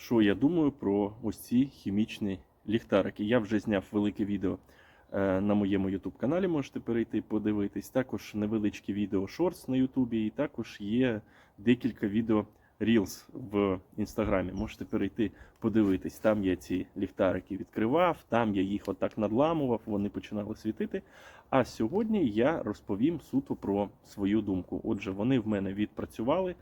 що я думаю про ось ці хімічні ліхтарики. Я вже зняв велике відео е, на моєму YouTube каналі. Можете перейти подивитись. Також невеличке відео Shorts на YouTube, і також є декілька відео Reels в інстаграмі. Можете перейти подивитись. Там я ці ліхтарики відкривав, там я їх отак надламував, вони починали світити. А сьогодні я розповім суто про свою думку. Отже, вони в мене відпрацювали.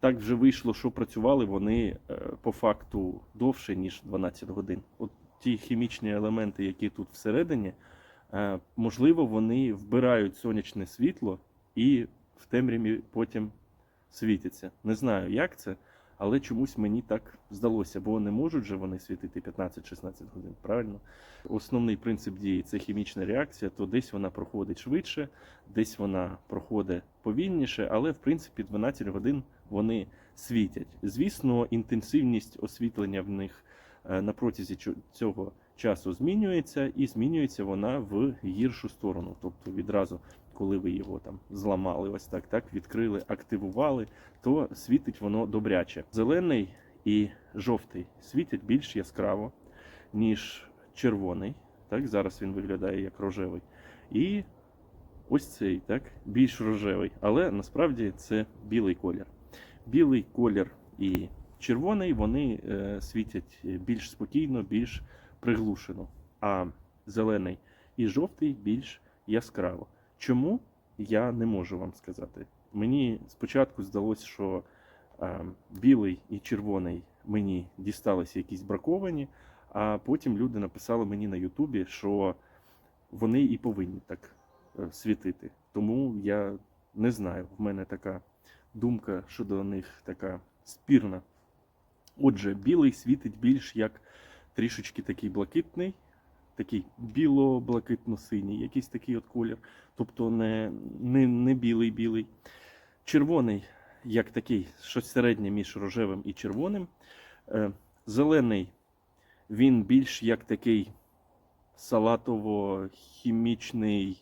Так вже вийшло, що працювали вони е, по факту довше, ніж 12 годин. От ті хімічні елементи, які тут всередині, е, можливо, вони вбирають сонячне світло і в темряві потім світяться. Не знаю, як це, але чомусь мені так здалося, бо не можуть же вони світити 15-16 годин. Правильно? Основний принцип дії це хімічна реакція, то десь вона проходить швидше, десь вона проходить повільніше, але в принципі 12 годин вони світять. Звісно, інтенсивність освітлення в них на протязі цього часу змінюється, і змінюється вона в гіршу сторону. Тобто відразу, коли ви його там зламали, ось так, так відкрили, активували, то світить воно добряче. Зелений і жовтий світять більш яскраво, ніж червоний. Так, зараз він виглядає як рожевий. І ось цей, так, більш рожевий, але насправді це білий колір. Білий колір і червоний вони е, світять більш спокійно, більш приглушено. А зелений і жовтий більш яскраво. Чому я не можу вам сказати? Мені спочатку здалося, що е, білий і червоний мені дісталися якісь браковані, а потім люди написали мені на Ютубі, що вони і повинні так е, світити. Тому я не знаю, в мене така думка щодо них така спірна. Отже, білий світить більш як трішечки такий блакитний, такий біло-блакитно-синій, якийсь такий от колір. Тобто не, не, не білий-білий. Червоний, як такий, щось середнє між рожевим і червоним. Е, Зелений, він більш як такий салатово-хімічний,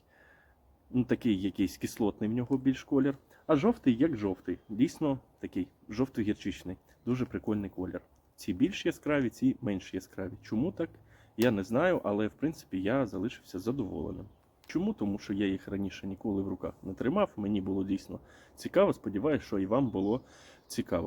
ну такий якийсь кислотний в нього більш колір. А жовтий як жовтий. Дійсно такий жовто-гірчичний. Дуже прикольний колір. Ці більш яскраві, ці менш яскраві. Чому так? Я не знаю, але в принципі я залишився задоволеним. Чому? Тому що я їх раніше ніколи в руках не тримав. Мені було дійсно цікаво. Сподіваюся, що і вам було цікаво.